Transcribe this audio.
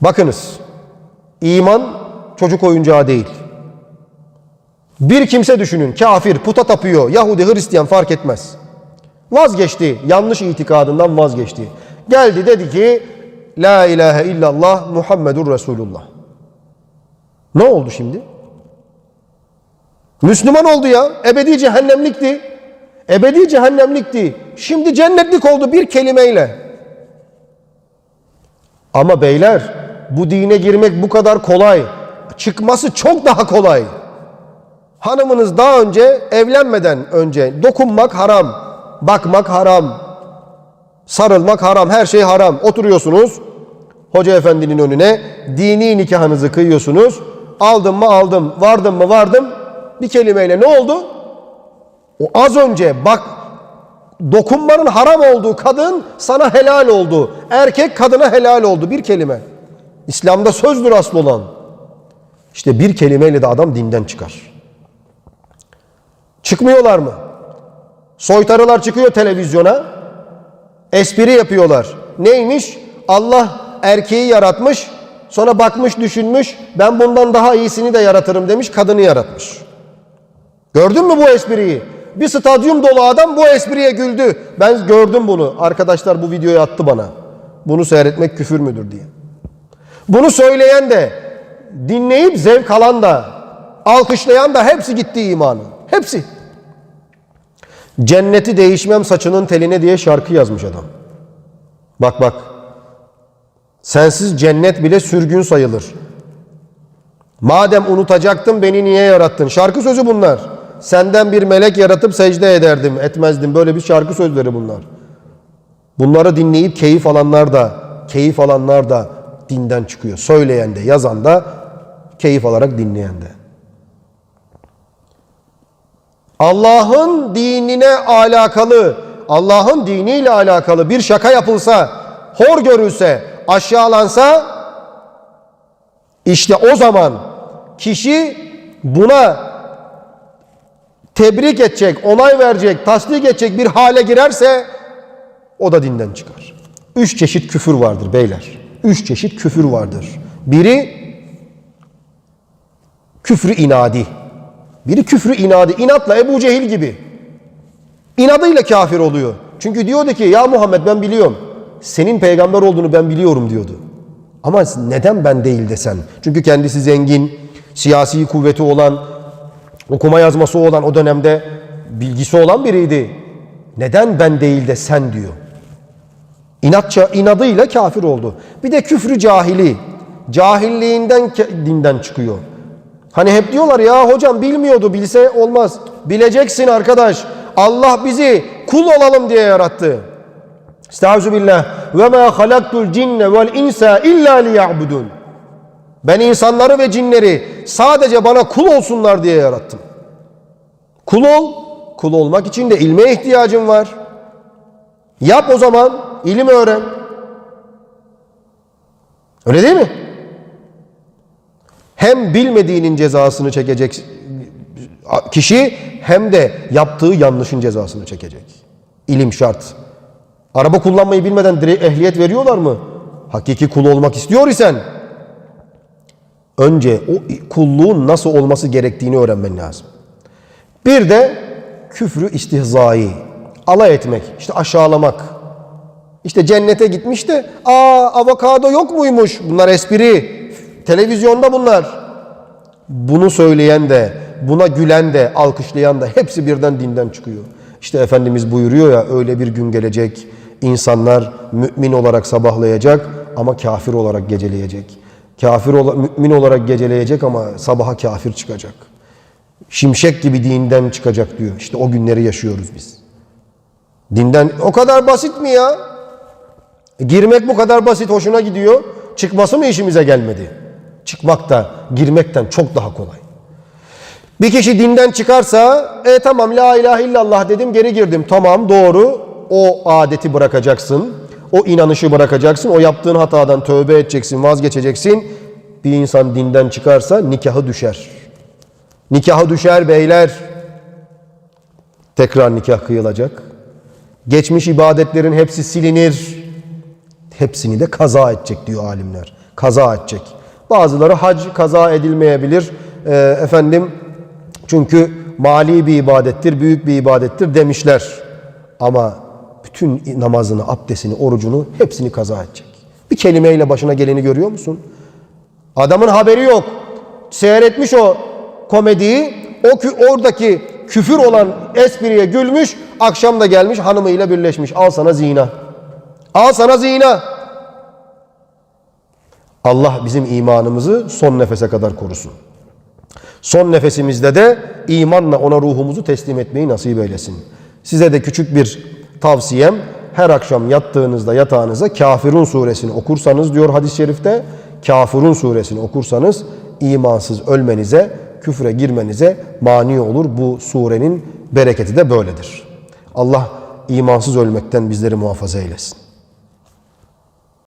Bakınız, iman çocuk oyuncağı değil. Bir kimse düşünün, kafir, puta tapıyor, Yahudi, Hristiyan fark etmez. Vazgeçti, yanlış itikadından vazgeçti. Geldi dedi ki, La ilahe illallah Muhammedur Resulullah. Ne oldu şimdi? Müslüman oldu ya, ebedi cehennemlikti. Ebedi cehennemlikti. Şimdi cennetlik oldu bir kelimeyle. Ama beyler bu dine girmek bu kadar kolay. Çıkması çok daha kolay. Hanımınız daha önce evlenmeden önce dokunmak haram, bakmak haram, sarılmak haram, her şey haram. Oturuyorsunuz hoca efendinin önüne dini nikahınızı kıyıyorsunuz. Aldım mı aldım, vardım mı vardım. Bir kelimeyle ne oldu? O az önce bak dokunmanın haram olduğu kadın sana helal oldu. Erkek kadına helal oldu. Bir kelime. İslam'da sözdür asıl olan. İşte bir kelimeyle de adam dinden çıkar. Çıkmıyorlar mı? Soytarılar çıkıyor televizyona. Espri yapıyorlar. Neymiş? Allah erkeği yaratmış. Sonra bakmış düşünmüş. Ben bundan daha iyisini de yaratırım demiş. Kadını yaratmış. Gördün mü bu espriyi? Bir stadyum dolu adam bu espriye güldü. Ben gördüm bunu. Arkadaşlar bu videoyu attı bana. Bunu seyretmek küfür müdür diye. Bunu söyleyen de, dinleyip zevk alan da, alkışlayan da hepsi gitti imanı. Hepsi. Cenneti değişmem saçının teline diye şarkı yazmış adam. Bak bak. Sensiz cennet bile sürgün sayılır. Madem unutacaktın beni niye yarattın? Şarkı sözü bunlar. Senden bir melek yaratıp secde ederdim, etmezdim. Böyle bir şarkı sözleri bunlar. Bunları dinleyip keyif alanlar da, keyif alanlar da dinden çıkıyor. Söyleyen de, yazan da, keyif alarak dinleyen de. Allah'ın dinine alakalı, Allah'ın diniyle alakalı bir şaka yapılsa, hor görülse, aşağılansa işte o zaman kişi buna tebrik edecek, onay verecek, tasdik edecek bir hale girerse o da dinden çıkar. Üç çeşit küfür vardır beyler. Üç çeşit küfür vardır. Biri küfrü inadi. Biri küfrü inadi. İnatla Ebu Cehil gibi. İnadıyla kafir oluyor. Çünkü diyordu ki ya Muhammed ben biliyorum. Senin peygamber olduğunu ben biliyorum diyordu. Ama neden ben değil desen? Çünkü kendisi zengin, siyasi kuvveti olan, okuma yazması olan o dönemde bilgisi olan biriydi. Neden ben değil de sen diyor. İnatça, inadıyla kafir oldu. Bir de küfrü cahili. Cahilliğinden dinden çıkıyor. Hani hep diyorlar ya hocam bilmiyordu bilse olmaz. Bileceksin arkadaş. Allah bizi kul olalım diye yarattı. Estağfirullah. Ve ma halaktul cinne vel insa illa liya'budun. Ben insanları ve cinleri sadece bana kul olsunlar diye yarattım. Kul ol. Kul olmak için de ilme ihtiyacın var. Yap o zaman. İlim öğren. Öyle değil mi? Hem bilmediğinin cezasını çekecek kişi hem de yaptığı yanlışın cezasını çekecek. İlim şart. Araba kullanmayı bilmeden ehliyet veriyorlar mı? Hakiki kul olmak istiyor isen önce o kulluğun nasıl olması gerektiğini öğrenmen lazım. Bir de küfrü istihzai, alay etmek, işte aşağılamak. İşte cennete gitmiş de aa avokado yok muymuş? Bunlar espri. Televizyonda bunlar. Bunu söyleyen de, buna gülen de, alkışlayan da hepsi birden dinden çıkıyor. İşte Efendimiz buyuruyor ya öyle bir gün gelecek. insanlar mümin olarak sabahlayacak ama kafir olarak geceleyecek. Kafir ola, mümin olarak geceleyecek ama sabaha kafir çıkacak. Şimşek gibi dinden çıkacak diyor. İşte o günleri yaşıyoruz biz. Dinden o kadar basit mi ya? Girmek bu kadar basit hoşuna gidiyor. Çıkması mı işimize gelmedi? Çıkmak da girmekten çok daha kolay. Bir kişi dinden çıkarsa e tamam la ilahe illallah dedim geri girdim. Tamam doğru o adeti bırakacaksın. O inanışı bırakacaksın. O yaptığın hatadan tövbe edeceksin, vazgeçeceksin. Bir insan dinden çıkarsa nikahı düşer. Nikahı düşer beyler. Tekrar nikah kıyılacak. Geçmiş ibadetlerin hepsi silinir. Hepsini de kaza edecek diyor alimler. kaza edecek. Bazıları hac kaza edilmeyebilir. Ee, efendim çünkü mali bir ibadettir, büyük bir ibadettir demişler. Ama bütün namazını, abdestini, orucunu hepsini kaza edecek. Bir kelimeyle başına geleni görüyor musun? Adamın haberi yok. Seyretmiş o komediyi. O oradaki küfür olan espriye gülmüş. Akşam da gelmiş hanımıyla birleşmiş. Al sana zina. Al sana zina. Allah bizim imanımızı son nefese kadar korusun. Son nefesimizde de imanla ona ruhumuzu teslim etmeyi nasip eylesin. Size de küçük bir tavsiyem her akşam yattığınızda yatağınıza Kafirun suresini okursanız diyor hadis-i şerifte Kafirun suresini okursanız imansız ölmenize, küfre girmenize mani olur. Bu surenin bereketi de böyledir. Allah imansız ölmekten bizleri muhafaza eylesin.